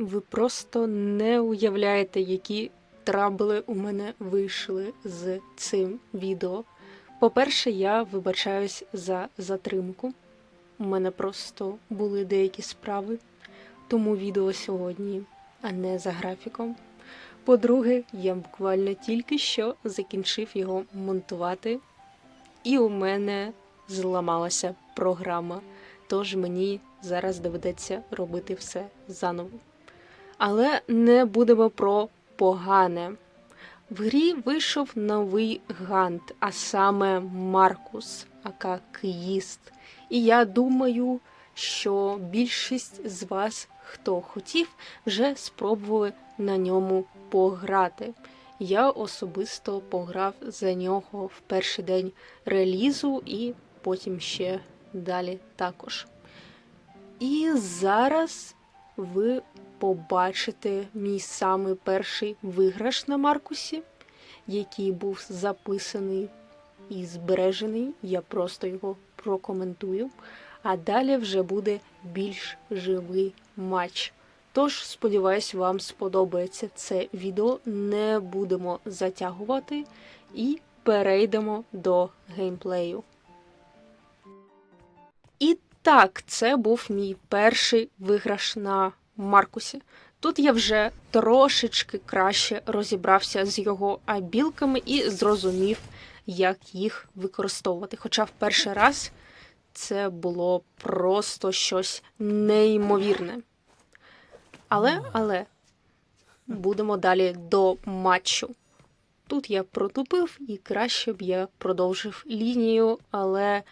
Ви просто не уявляєте, які трабли у мене вийшли з цим відео. По-перше, я вибачаюсь за затримку. У мене просто були деякі справи, тому відео сьогодні, а не за графіком. По-друге, я буквально тільки що закінчив його монтувати, і у мене зламалася програма. Тож мені зараз доведеться робити все заново. Але не будемо про погане. В грі вийшов новий гант, а саме Маркус, ака Киїст. І я думаю, що більшість з вас, хто хотів, вже спробували на ньому пограти. Я особисто пограв за нього в перший день релізу і потім ще далі також. І зараз ви побачите мій самий перший виграш на Маркусі, який був записаний і збережений. Я просто його прокоментую. А далі вже буде більш живий матч. Тож, сподіваюсь, вам сподобається це відео. Не будемо затягувати і перейдемо до геймплею. І так, це був мій перший виграш на Маркусі. Тут я вже трошечки краще розібрався з його абілками і зрозумів, як їх використовувати. Хоча в перший раз це було просто щось неймовірне. Але, але будемо далі до матчу. Тут я протупив і краще б я продовжив лінію, але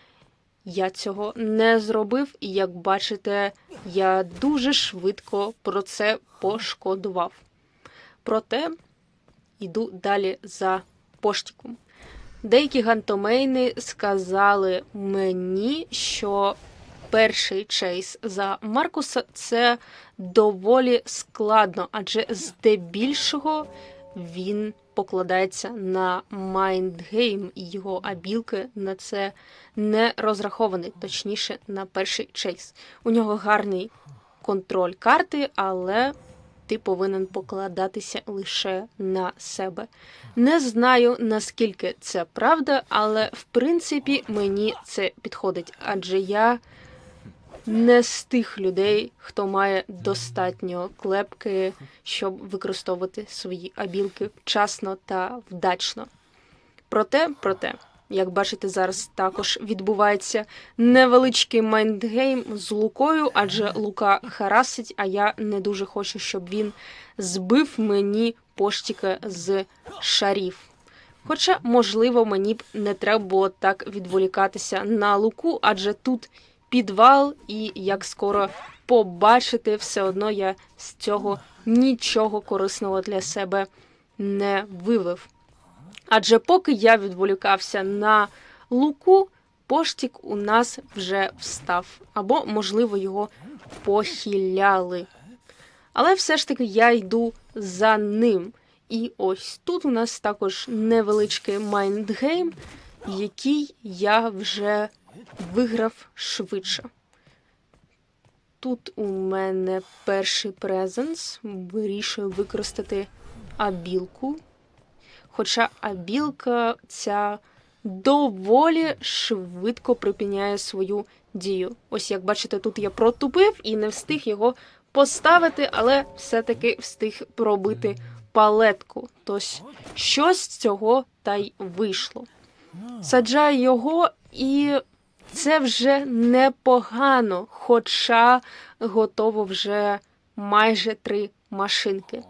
я цього не зробив, і як бачите, я дуже швидко про це пошкодував. Проте йду далі за поштіком. Деякі гантомейни сказали мені, що перший чейс за Маркуса це доволі складно, адже здебільшого він покладається на майндгейм, і його абілки на це не розрахований, точніше, на перший чейс. У нього гарний контроль карти, але ти повинен покладатися лише на себе. Не знаю наскільки це правда, але в принципі мені це підходить, адже я не з тих людей, хто має достатньо клепки, щоб використовувати свої абілки вчасно та вдачно. Проте, проте, як бачите, зараз також відбувається невеличкий майндгейм з Лукою, адже Лука харасить, а я не дуже хочу, щоб він збив мені поштіка з шарів. Хоча, можливо, мені б не треба було так відволікатися на луку, адже тут підвал, і як скоро побачите, все одно я з цього нічого корисного для себе не вивив. Адже поки я відволікався на луку, поштік у нас вже встав, або, можливо, його похиляли. Але все ж таки я йду за ним. І ось тут у нас також невеличкий майндгейм, який я вже виграв швидше. Тут у мене перший презенс. Вирішую використати абілку. Хоча абілка ця доволі швидко припиняє свою дію. Ось як бачите, тут я протупив і не встиг його поставити, але все-таки встиг пробити палетку. Тож щось з цього та й вийшло. Саджаю його, і це вже непогано, хоча готово вже майже три машинки.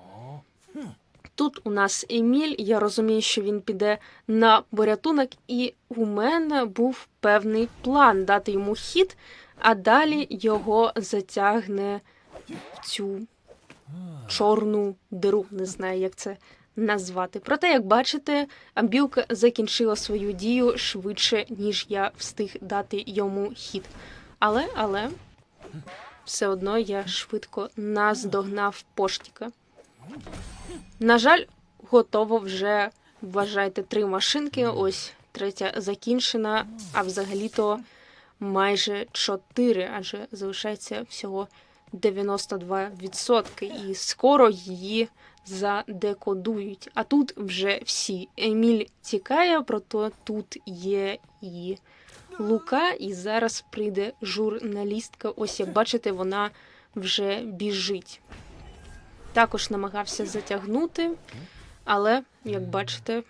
Тут у нас Еміль, я розумію, що він піде на порятунок, і у мене був певний план дати йому хід, а далі його затягне в цю чорну диру. Не знаю, як це назвати. Проте, як бачите, амбілка закінчила свою дію швидше, ніж я встиг дати йому хід. Але, але все одно я швидко наздогнав поштіка. На жаль, готово вже вважайте три машинки. Ось третя закінчена, а взагалі-то майже чотири, адже залишається всього 92%, і скоро її задекодують. А тут вже всі. Еміль тікає, проте тут є і Лука, і зараз прийде журналістка. Ось як бачите, вона вже біжить. Також намагався затягнути, але, як бачите,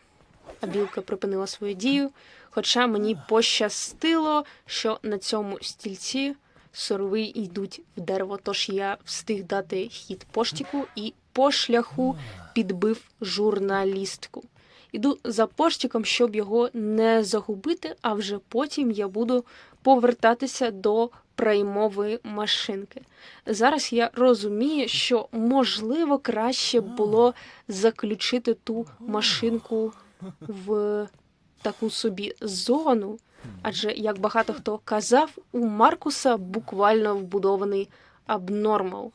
Абілка припинила свою дію. Хоча мені пощастило, що на цьому стільці сорови йдуть в дерево. Тож я встиг дати хід поштіку і по шляху підбив журналістку. Іду за поштиком, щоб його не загубити, а вже потім я буду повертатися до приймової машинки. Зараз я розумію, що можливо краще було заключити ту машинку в таку собі зону. Адже, як багато хто казав, у Маркуса буквально вбудований абнормал.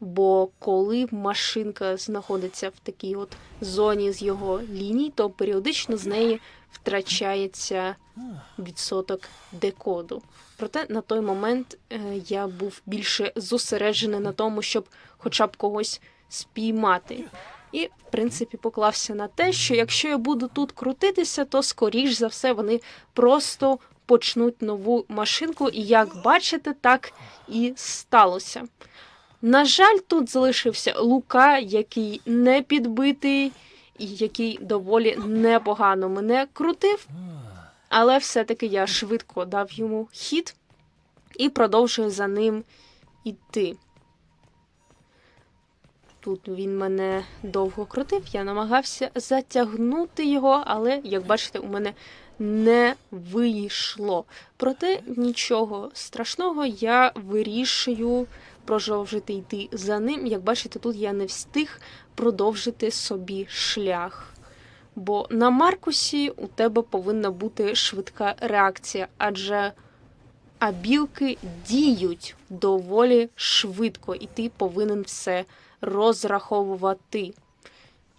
Бо коли машинка знаходиться в такій от зоні з його ліній, то періодично з неї втрачається відсоток декоду. Проте на той момент е, я був більше зосереджений на тому, щоб хоча б когось спіймати. І, в принципі, поклався на те, що якщо я буду тут крутитися, то скоріш за все вони просто почнуть нову машинку. І як бачите, так і сталося. На жаль, тут залишився Лука, який не підбитий, і який доволі непогано мене крутив. Але все-таки я швидко дав йому хід і продовжую за ним іти. Тут він мене довго крутив, я намагався затягнути його, але, як бачите, у мене не вийшло. Проте нічого страшного, я вирішую продовжити йти за ним. Як бачите, тут я не встиг продовжити собі шлях. Бо на Маркусі у тебе повинна бути швидка реакція, адже а білки діють доволі швидко, і ти повинен все розраховувати.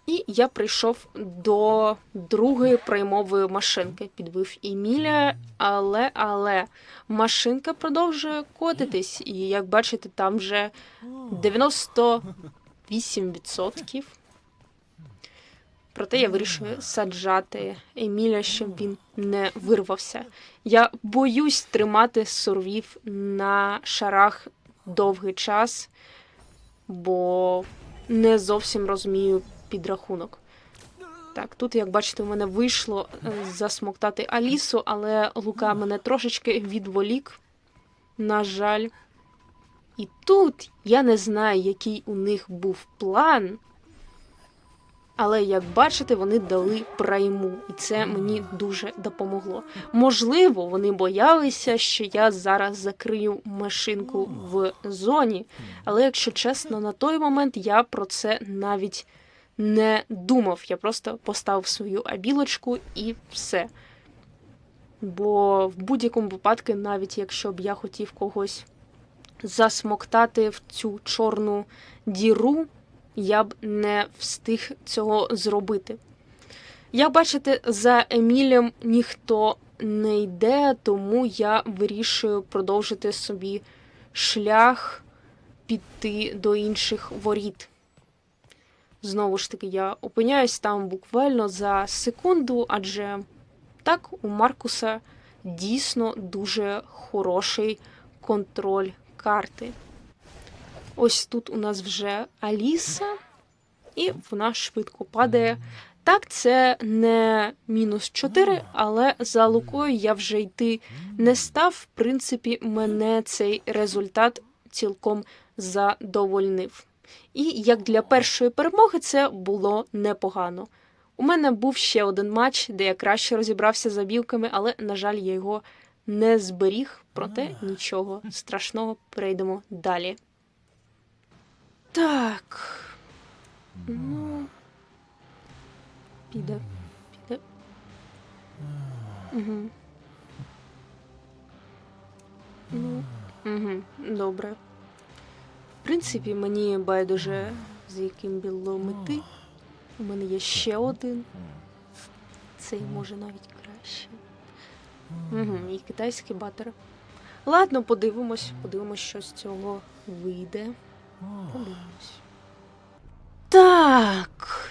І я прийшов до другої приймової машинки. Підбив Еміля, але але машинка продовжує котитись. І як бачите, там вже 98%. Проте я вирішую саджати Еміля, щоб він не вирвався. Я боюсь тримати сорвів на шарах довгий час, бо не зовсім розумію підрахунок. Так, тут, як бачите, у мене вийшло е, засмоктати Алісу, але Лука мене трошечки відволік. На жаль. І тут я не знаю, який у них був план. Але як бачите, вони дали прайму, і це мені дуже допомогло. Можливо, вони боялися, що я зараз закрию машинку в зоні. Але якщо чесно, на той момент я про це навіть не думав. Я просто поставив свою абілочку і все. Бо в будь-якому випадку, навіть якщо б я хотів когось засмоктати в цю чорну діру, я б не встиг цього зробити. Як бачите, за Емілем ніхто не йде, тому я вирішую продовжити собі шлях піти до інших воріт. Знову ж таки, я опиняюсь там буквально за секунду, адже так у Маркуса дійсно дуже хороший контроль карти. Ось тут у нас вже Аліса, і вона швидко падає. Так, це не мінус 4, але за лукою я вже йти не став. В принципі, мене цей результат цілком задовольнив. І як для першої перемоги це було непогано. У мене був ще один матч, де я краще розібрався за білками, але, на жаль, я його не зберіг, проте нічого страшного, перейдемо далі. Так. Ну. Піде. Піде. Угу. Ну. Угу. Добре. В принципі, мені байдуже з яким білом іти. У мене є ще один. Цей може навіть краще. Угу, і китайський батер. Ладно, подивимось, подивимось, що з цього вийде. Так.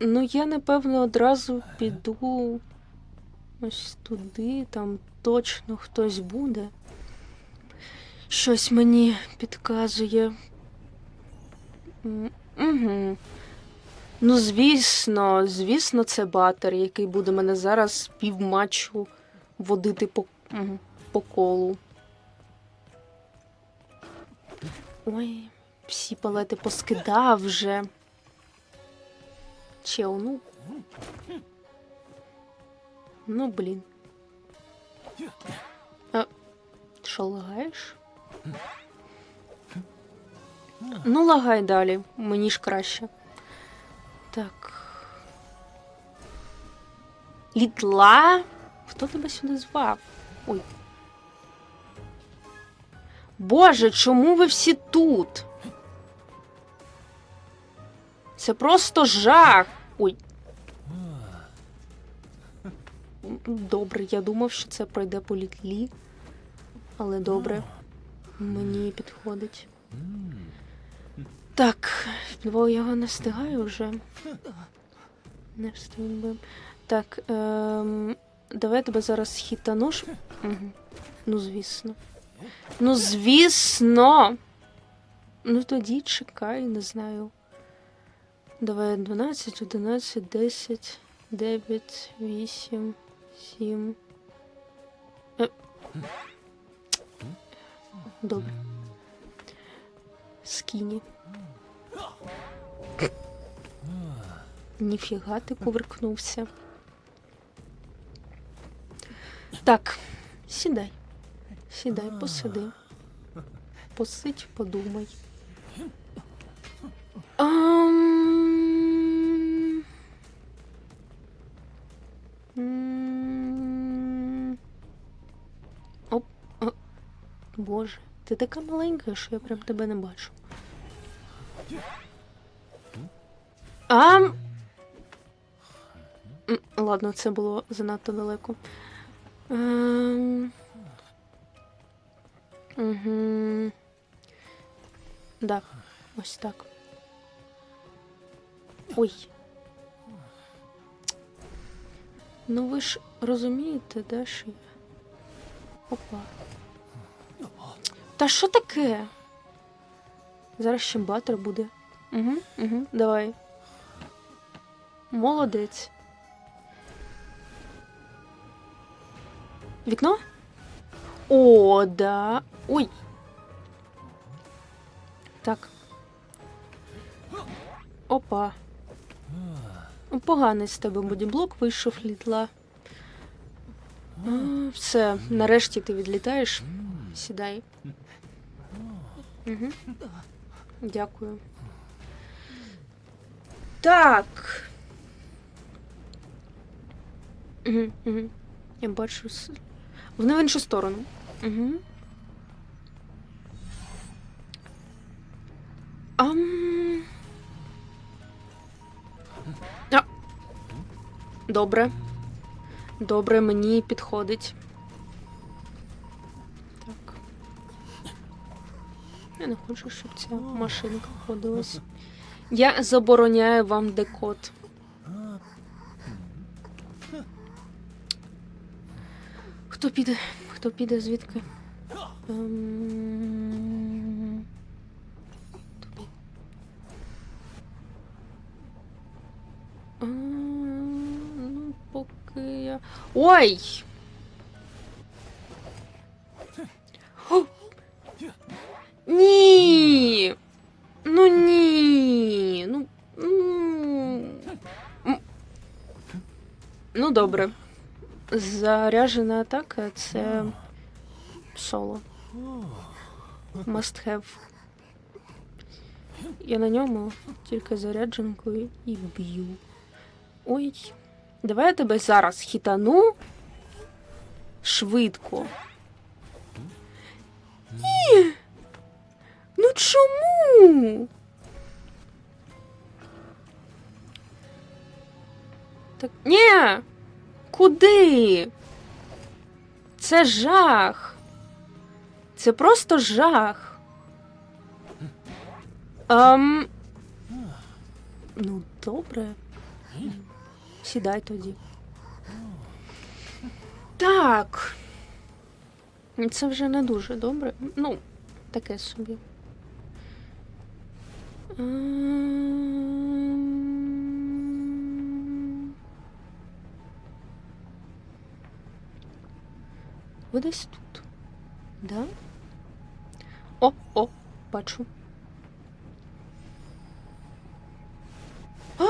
Ну, я, напевно, одразу піду ось туди, там точно хтось буде. Щось мені підказує. Угу. Ну, звісно, звісно, це батер, який буде мене зараз півматчу водити по, мгм, по колу. Ой, всі палети поскидав вже. Чел, ну. Ну, блін. А, що, лагаєш? Ну, лагай далі, мені ж краще. Так. Літла? Хто тебе сюди звав? Ой. Боже, чому ви всі тут? Це просто жах. Ой. Добре, я думав, що це пройде по літлі. Але добре. Мені підходить. Так, бо я його не встигаю вже. Не встиг би. Так, ем, давай тебе зараз хітану. Угу. Ну, звісно. Ну, звісно. Ну тоді чекай, не знаю. Давай 12, 11, 10, 9, 8, 7. Е. Добре. Скіні. Ніфіга ти поверкнувся. Так, сідай. Сідай, посиди. Посидь, подумай. Ам... М. Оп. о. Боже, ти така маленька, що я прям тебе не бачу. Ам... Ладно, це було занадто далеко. Ем... Угу. Да, ось так. Ой. Ну ви ж розумієте, да, що я? Опа. Та що таке? Зараз ще батер буде. Угу, угу, давай. Молодець. Вікно? О, да. Ой. Так. Опа. Ну, Поганий з тебе бодіблок вийшов літла. Все, нарешті ти відлітаєш. Сідай. Угу. Дякую. Так. Угу, угу. Я бачу. Вони в іншу сторону. Угу. Ам... А. Добре. Добре, мені підходить. Так. Я не хочу, щоб ця машинка ходилась. Я забороняю вам декод. Хто піде? Хто піде звідки? Ем, туди. А, Ну, поки я. Ой! О! Ні! Ну ні. Ну. м. М. Ну, добре. Заряжена атака це соло. Must have. Я на ньому тільки зарядженкою і б'ю. Ой. Давай я тебе зараз хітану. Швидко. Ні. Ну чому? Так. Ні. Куди? Це жах. Це просто жах. Ам... Ну, добре. Сідай тоді. Так. Це вже не дуже добре. Ну, таке собі. Ви десь тут. Да? О, о, бачу. А!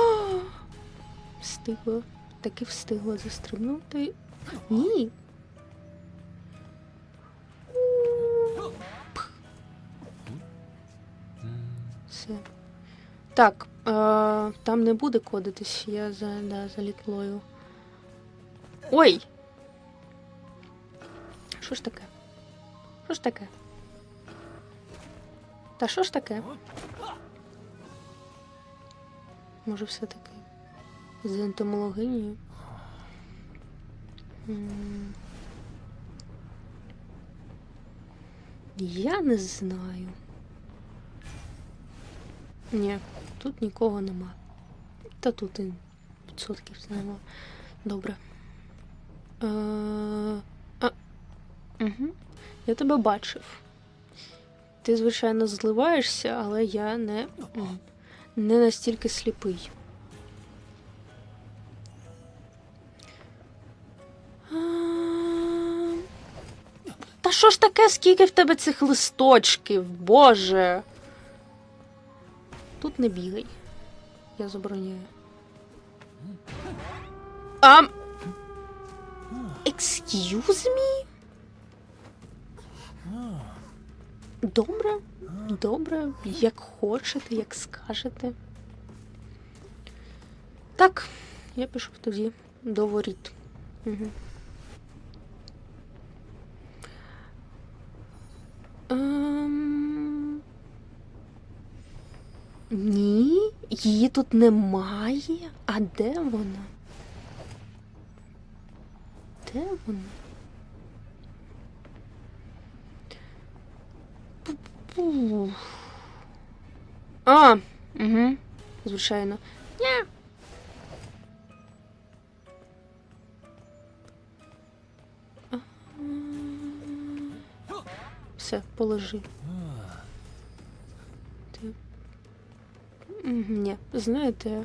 Встигла. Таки встигла застрибнути. Ні. Все. Так, е, там не буде кодитись, я за, да, за літлою. Ой! Що ж таке? Що ж таке? Та що ж таке? Може, все-таки з ентомологинією? Я не знаю. Ні, тут нікого нема. Та тут і відсотків нема. Добре. Е, а, угу. Я тебе бачив. Ти, звичайно, зливаєшся, але я не, не настільки сліпий. Та що ж таке, скільки в тебе цих листочків, Боже? Тут не бігай. Я забороняю. Um, excuse me? Добре, добре, як хочете, як скажете. Так, я пішов тоді до воріт. Угу. Ем... Ні, її тут немає. А де вона? Де вона? Пу-пу. А, угу, звичайно. Ня. Все, положи. Ні, знаєте,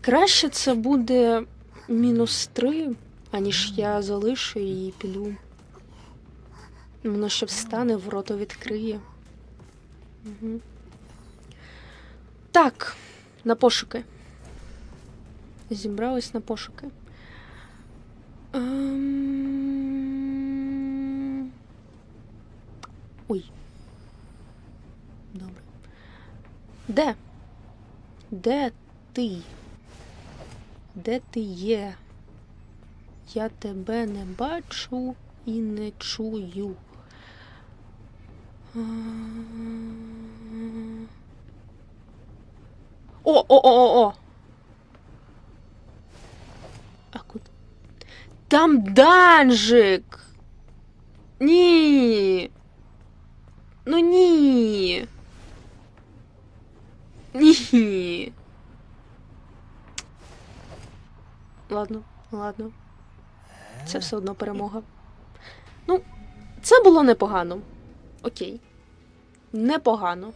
краще це буде мінус три, аніж я залишу її і піду. Воно ще встане, в рота відкриє. Угу. Так, на пошуки. Зібрались на пошуки. Ем... Ой. Добре. Де? Де ти? Де ти є? Я тебе не бачу і не чую. О, о, о, о, о. А куди? Там данжик. Ні. Ну ні. Ні. Ладно, ладно. Це все одно перемога. Ну, це було непогано. Окей. Непогано.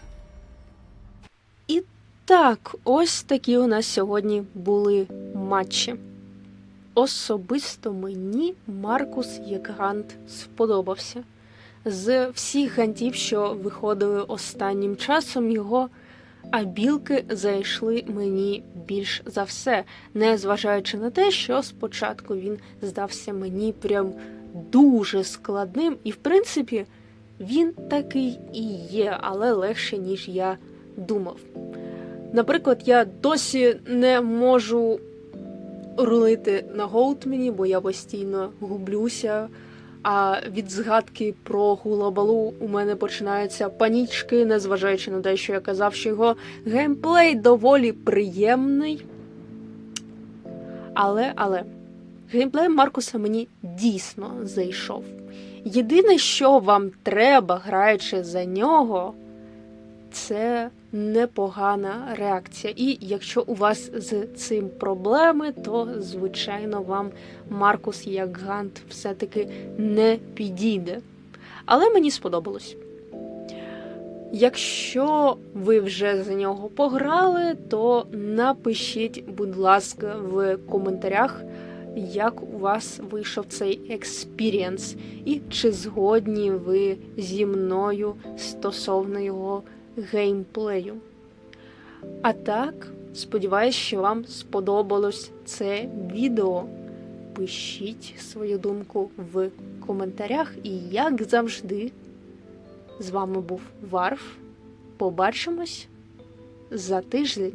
І так, ось такі у нас сьогодні були матчі. Особисто мені Маркус як сподобався. З всіх гантів, що виходили останнім часом, його абілки зайшли мені більш за все, не зважаючи на те, що спочатку він здався мені прям дуже складним, і в принципі він такий і є, але легше, ніж я думав. Наприклад, я досі не можу рулити на Гоутмені, бо я постійно гублюся. А від згадки про гулабалу у мене починаються панічки, незважаючи на те, що я казав, що його геймплей доволі приємний. Але, але, геймплей Маркуса мені дійсно зайшов. Єдине, що вам треба, граючи за нього, це непогана реакція. І якщо у вас з цим проблеми, то звичайно вам Маркус як Гант все-таки не підійде. Але мені сподобалось. Якщо ви вже за нього пограли, то напишіть, будь ласка, в коментарях, як у вас вийшов цей експірієнс, і чи згодні ви зі мною стосовно його геймплею. А так, сподіваюсь, що вам сподобалось це відео. Пишіть свою думку в коментарях, і як завжди, з вами був Варф. Побачимось за тиждень.